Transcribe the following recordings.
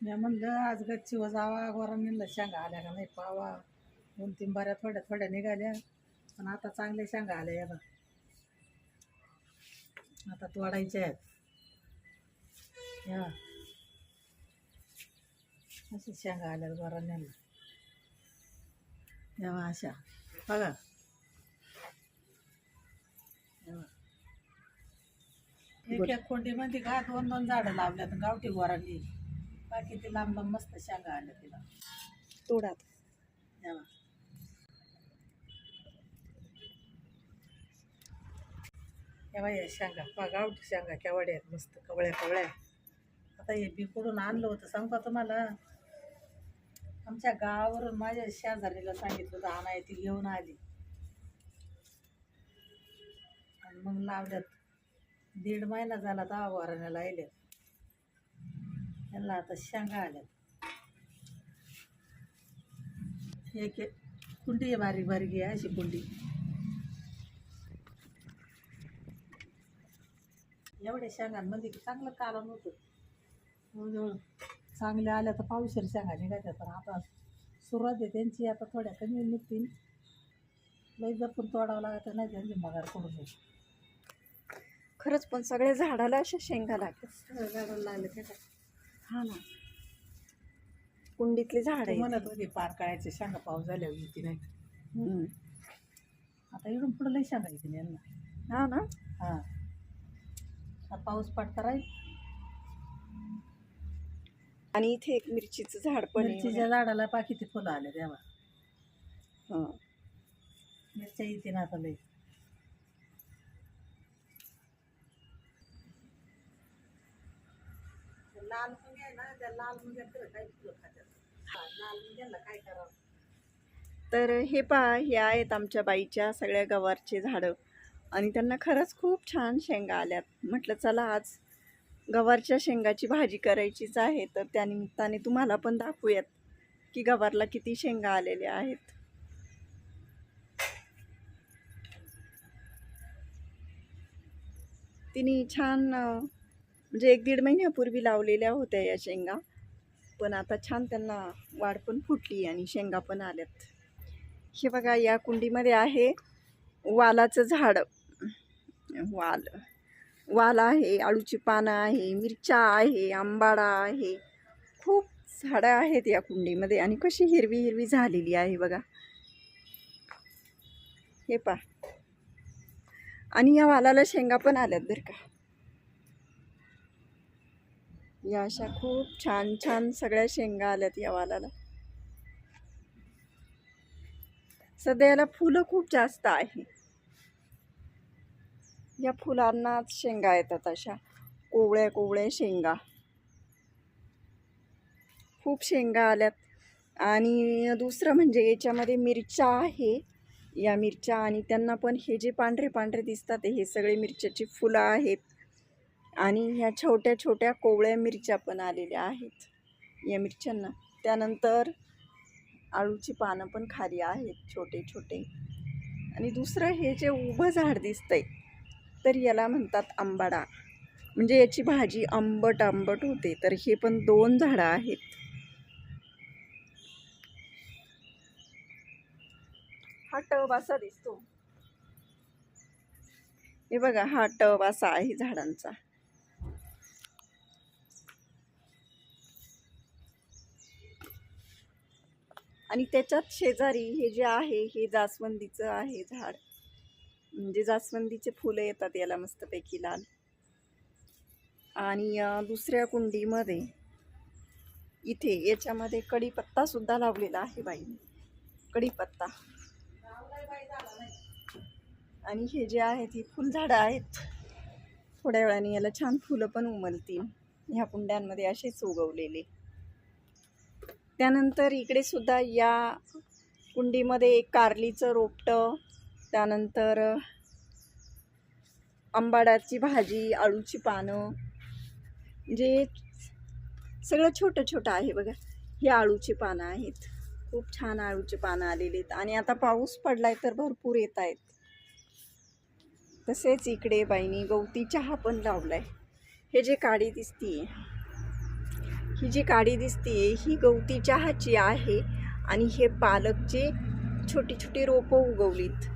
मी म्हणलं आज गच्चीवर जावा गोरांनीला शेंगा आल्या का नाही पावा. दोन तीन बऱ्या थोड्या थोड्या निघाल्या पण आता चांगल्या शेंगा आल्या या आता तोडायच्या आहेत. या. अशी शेंगा आल्या गोरांनीला या अशा. बघा. एक एक कोंडीमध्ये का दोन दोन झाडं लावल्यात गावठी गोरांनी बाकी ते लांब लांब मस्त शेंगा आल्या तिला. तोडात. तेव्हा तेव्हा या शेंगा. पा गावठी शेंगा आहेत मस्त कवळ्या कवळ्या. आता हे बी कुठून आणलं होतं सांगू का तुम्हाला? आमच्या गावावरून माझ्या शेजारीला सांगितलं होतं आणाय ती घेऊन आली. आणि मग लावल्यात. दीड महिना झाला दहा वाराने लायल्यात. त्यांना आता शेंगा आल्यात. एक कुंडी आहे बारीक बारीक आहे अशी कुंडी. एवढ्या शेंगांमध्ये चांगलं कालम होतं. चांगल्या आल्या तर पावशेर शेंगा निघायच्या पण आता सुरुवात आहे त्यांची आता थोड्या कमी निघतील. लई जपून तोडावं लागतं नाही त्यांची मगार पडून जाईल खरंच पण सगळ्या झाडाला अशा शेंगा लागतात. सगळं झाडाला लागले ते काय हा ना. कुंडीतले झाड ते आहे म्हणत होते पार काळायचे शेंगा पाऊस झाल्यावर येते नाही. हम्म. आता इकडून पुढं लई शेंगा येतील यांना. हा ना. हां. आता पाऊस पाटका राहील. आणि इथे एक मिरचीचं झाड पण आहे मिरचीच्या झाडाला पा किती फुलं आले तेव्हा हा. मिरच्या येते ना आता लई. लाल मुंग्या आहे ना त्या लाल मुंग्या तर फुलं खात्यात. हा, लाल मुंग्याला काय करावं? तर हे पहा हे आहेत आमच्या बाईच्या सगळ्या गवारचे झाडं. आणि त्यांना खरंच खूप छान शेंगा आल्यात. म्हटलं चला आज गवारच्या शेंगाची भाजी करायचीच आहे तर त्यानिमित्ताने तुम्हाला पण दाखवूयात की गवारला किती शेंगा आलेल्या आहेत. तिने छान म्हणजे एक दीड महिन्यापूर्वी लावलेल्या होत्या या शेंगा. पण आता छान त्यांना वाढ पण फुटली आणि शेंगा पण आल्यात. हे बघा या कुंडीमध्ये आहे वालाचं झाड. वाल वाल आहे आळूची पानं आहे मिरच्या आहे आंबाडा आहे. खूप झाडं आहेत या कुंडीमध्ये आणि कशी हिरवी हिरवी झालेली आहे बघा. हे पा आणि या वालाला शेंगा पण आल्यात बरं का. या अशा खूप छान छान सगळ्या शेंगा आल्यात या वालाला. सध्या याला फुलं खूप जास्त आहे. या फुलांनाच शेंगा येतात अशा कोवळ्या कोवळ्या शेंगा. खूप शेंगा आल्यात. आणि दुसरं म्हणजे याच्यामध्ये मिरच्या आहे. या मिरच्या आणि त्यांना पण हे जे पांढरे पांढरे दिसतात हे सगळे मिरच्याची फुलं आहेत. आणि ह्या छोट्या छोट्या कोवळ्या मिरच्या पण आलेल्या आहेत. या मिरच्यांना. त्यानंतर आळूची पानं पण खाली आहेत छोटे छोटे. आणि दुसरं हे जे उभं झाड दिसतंय तर याला म्हणतात आंबाडा. म्हणजे याची भाजी आंबट आंबट होते तर हे पण दोन झाडं आहेत. हा टब असा दिसतो. हे बघा हा टब असा आहे झाडांचा. आणि त्याच्यात शेजारी हे जे आहे हे जास्वंदीचं आहे झाड. म्हणजे जास्वंदीचे फुलं येतात याला मस्तपैकी लाल. आणि दुसऱ्या कुंडीमध्ये इथे याच्यामध्ये कढीपत्तासुद्धा लावलेला आहे बाई. कढीपत्ता आणि हे जे आहेत ही फुलझाडं आहेत. थोड्या वेळाने याला छान फुलं पण उमलतील. ह्या कुंड्यांमध्ये असेच उगवलेले. त्यानंतर इकडे सुद्धा या कुंडीमध्ये एक कारलीचं रोपटं त्यानंतर आंबाडाची भाजी आळूची पानं जे सगळं छोटं छोटं आहे बघा. हे आळूची पानं आहेत. खूप छान आळूची पानं आलेली आहेत. आणि आता पाऊस पडलाय तर भरपूर येत आहेत. तसेच इकडे बाईनी गवती चहा पण लावला आहे हे जे काडी दिसतीये. ही जी काडी दिसते ही गवती चहाची आहे आणि हे पालकचे छोटी छोटी रोपं उगवलीत.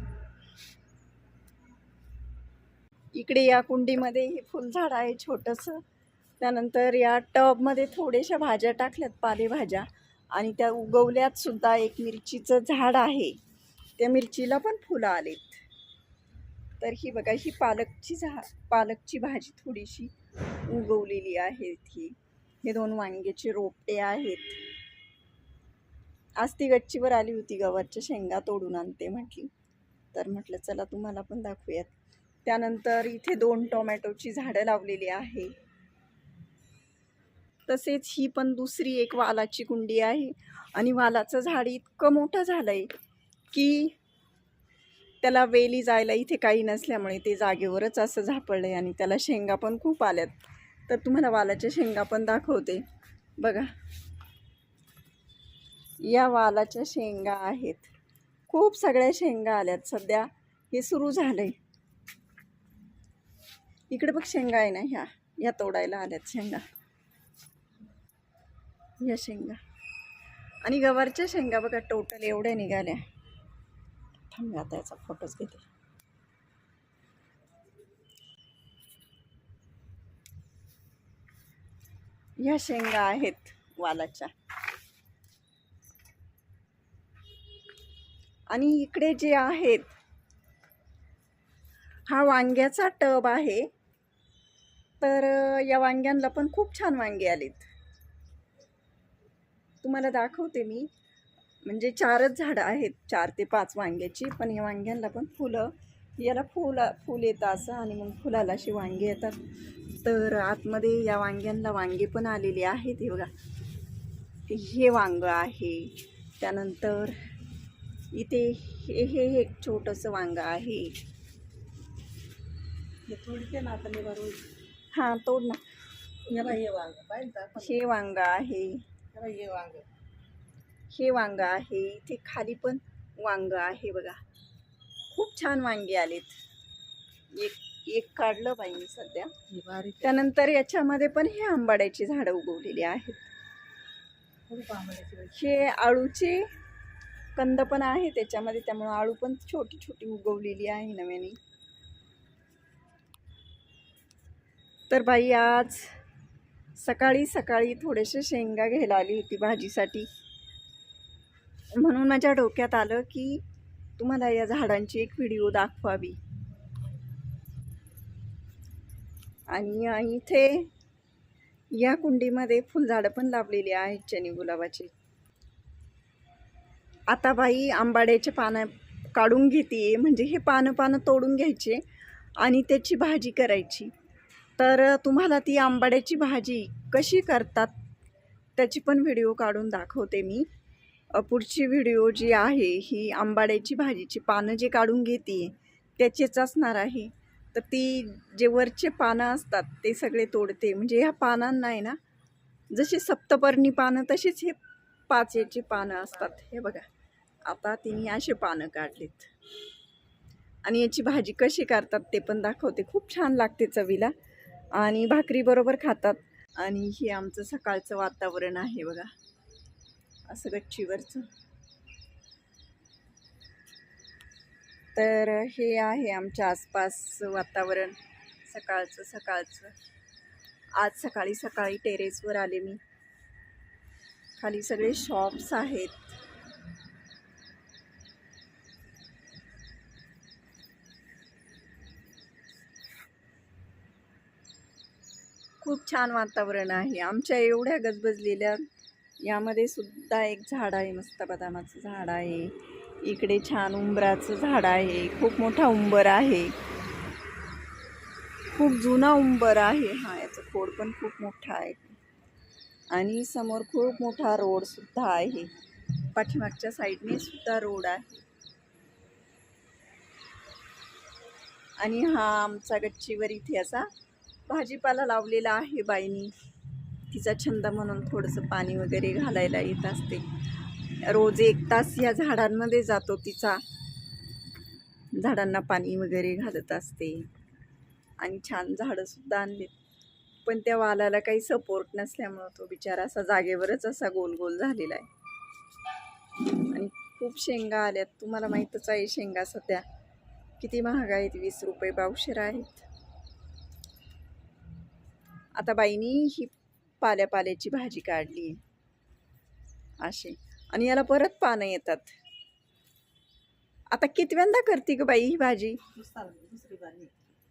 इकडे या कुंडीमध्ये हे फुलझाड आहे छोटंसं. त्यानंतर या टबमध्ये थोड्याशा भाज्या टाकल्यात पालेभाज्या. आणि त्या उगवल्यात सुद्धा एक मिरचीचं झाड आहे. त्या मिरचीला पण फुलं आलेत. तर ही बघा ही पालकची झा पालकची भाजी थोडीशी उगवलेली आहे ही हे दोन वांग्याची रोपटे आहेत. आज ती गच्चीवर आली होती गवारच्या शेंगा तोडून आणते म्हटली. तर म्हटलं चला तुम्हाला पण दाखवूयात. त्यानंतर इथे दोन टोमॅटोची झाडं लावलेली आहे. तसेच ही पण दुसरी एक वालाची कुंडी आहे. आणि वालाचं झाड इतकं मोठं झालं आहे की त्याला वेली जायला इथे काही नसल्यामुळे ते जागेवरच असं झापडलं आहे आणि त्याला शेंगा पण खूप आल्यात. तर तुम्हाला वालाच्या शेंगा पण दाखवते. बघा. या वालाच्या शेंगा आहेत. खूप सगळ्या शेंगा आल्यात सध्या. हे सुरू झालंय. इकडे बघ शेंगा आहे ना ह्या. या तोडायला आल्यात शेंगा. या शेंगा. आणि गवारच्या शेंगा बघा टोटल एवढ्या निघाल्या. थांबा आता याचा फोटोच घेते. ह्या शेंगा आहेत वालाच्या. आणि इकडे जे आहेत हा वांग्याचा टब आहे. तर या वांग्यांना पण खूप छान वांगे आलेत. तुम्हाला दाखवते मी. म्हणजे चारच झाडं आहेत चार ते पाच वांग्याची पण या वांग्यांना पण फुलं याला फुल फुल येतं असं आणि मग फुलाला अशी वांगे येतात. तर आतमध्ये या वांग्यांना वांगे पण आलेले आहेत हे बघा. हे वांग आहे. त्यानंतर इथे हे हे एक छोटंसं वांग आहे. हे थोडी ना आता निवार होईल हां तोड ना. हे हे वांग पाहिजे? हे आहे. वांग. हे वांग आहे. इथे खाली पण वांग आहे बघा. खूप छान वांगे आलेत. एक एक काढलं बाई मी सध्या. त्यानंतर याच्यामध्ये पण हे आंबाड्याची झाडं उगवलेली आहेत. हे आळूचे कंद पण आहे त्याच्यामध्ये त्यामुळे आळू पण छोटी छोटी उगवलेली आहे नव्याने. तर बाई आज सकाळी सकाळी थोडेसे शेंगा घ्यायला आली होती भाजीसाठी. म्हणून माझ्या डोक्यात आलं की तुम्हाला या झाडांची एक व्हिडिओ दाखवावी. आणि इथे या कुंडीमध्ये फुलझाडं पण लावलेली आहेत चनी गुलाबाची. आता बाई आंबाड्याचे पानं काढून घेते म्हणजे हे पानं पानं तोडून घ्यायचे आणि त्याची भाजी करायची. तर तुम्हाला ती आंबाड्याची भाजी कशी करतात त्याची पण व्हिडिओ काढून दाखवते मी. पुढची व्हिडिओ जी आहे ही आंबाड्याची भाजीची पानं जे काढून घेते त्याचेच असणार आहे. तर ती जे वरचे पानं असतात ते सगळे तोडते. म्हणजे ह्या पानांना आहे ना जशी सप्तपर्णी पानं तशीच हे पाच याची पानं असतात. हे बघा आता तिने असे पानं काढलीत. आणि याची भाजी कशी करतात ते पण दाखवते. खूप छान लागते चवीला. आणि भाकरीबरोबर खातात. आणि हे आमचं सकाळचं वातावरण आहे बघा. असं गच्चीवरचं. तर हे आहे आमच्या आसपास वातावरण सकाळचं सकाळचं. आज सकाळी सकाळी टेरेसवर आले मी. खाली सगळे शॉप्स आहेत. खूप छान वातावरण आहे. आमच्या एवढ्या गजबजलेल्या यामध्ये सुद्धा एक झाड आहे मस्त बदामाचं झाड आहे. इकडे छान उंबराचं झाड आहे. खूप मोठा उंबर आहे. खूप जुना उंबर आहे. हा याचं खोड पण खूप मोठा आहे. आणि समोर खूप मोठा रोडसुद्धा आहे. पाठीमागच्या साईडने सुद्धा रोड आहे. आणि हा आमचा गच्चीवर इथे असा भाजीपाला लावलेला आहे बाईनी. तिचा छंद म्हणून थोडंसं पाणी वगैरे घालायला येत असते. रोज एक तास या झाडांमध्ये जातो तिचा. झाडांना पाणी वगैरे घालत असते. आणि छान झाडंसुद्धा आणलीत. पण त्या वालाला काही सपोर्ट नसल्यामुळं तो बिचारा असा जागेवरच असा गोल गोल झालेला आहे. आणि खूप शेंगा आल्यात. तुम्हाला माहीतच आहे शेंगा सध्या किती महाग आहेत? वीस रुपये पावशेर आहेत. आता बाईनी ही पाल्या पाल्याची भाजी काढली. असे. आणि याला परत पानं येतात. आता कितव्यांदा करते ग बाई ही भाजी?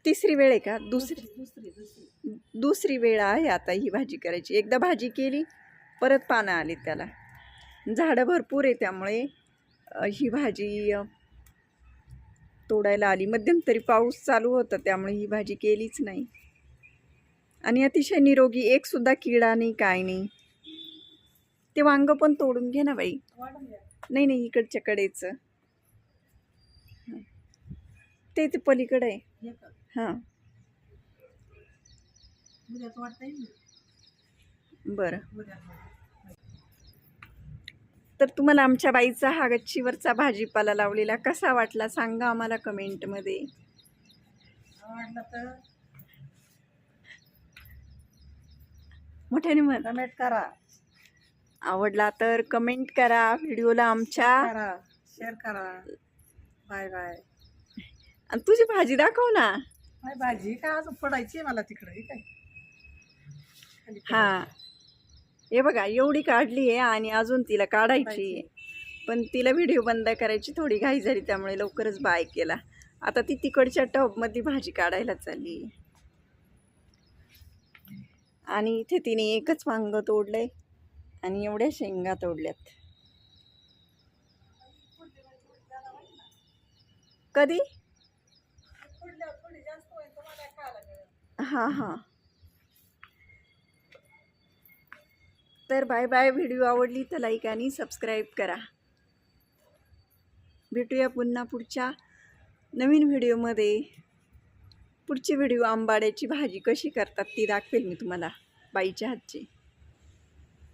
तिसरी वेळ आहे का? दुसरी दुसरी दुसरी वेळ आहे आता ही भाजी करायची. एकदा भाजी केली परत पानं आली त्याला. झाडं भरपूर आहे त्यामुळे ही भाजी तोडायला आली. मध्यंतरी पाऊस चालू होता त्यामुळे ही भाजी केलीच नाही. आणि अतिशय निरोगी एक सुद्धा किडा नाही काय नाही. ते वांग पण तोडून घे ना बाई. नाही नाही इकडच्या कडेचं. ते ते पलीकडे आहे. हां. बरं. तर तुम्हाला आमच्या बाईचा हा गच्चीवरचा भाजीपाला लावलेला कसा वाटला सांगा आम्हाला कमेंटमध्ये आवडलं तर मोठ्याने म्हण कमेंट करा. आवडला तर कमेंट करा व्हिडिओला आमच्या करा. शेअर करा. बाय बाय आणि तुझी भाजी दाखव ना. बाय भाजी काय अजून पडायची आहे मला तिकडे हे काय? हां. हे बघा एवढी काढली आहे आणि अजून तिला काढायची आहे. पण तिला व्हिडिओ बंद करायची थोडी घाई झाली त्यामुळे लवकरच बाय केला. आता ती तिकडच्या टबमध्ये भाजी काढायला चालली आणि इथे तिने एकच वांग तोडलंय आणि एवढ्या शेंगा तोडल्यात. कधी? हां हां. तर बाय बाय. व्हिडिओ आवडली तर लाईक आणि सबस्क्राईब करा. भेटूया पुन्हा पुढच्या नवीन व्हिडिओमध्ये. पुढची व्हिडिओ आंबाड्याची भाजी कशी करतात ती दाखवेल मी तुम्हाला बाईच्या हातची.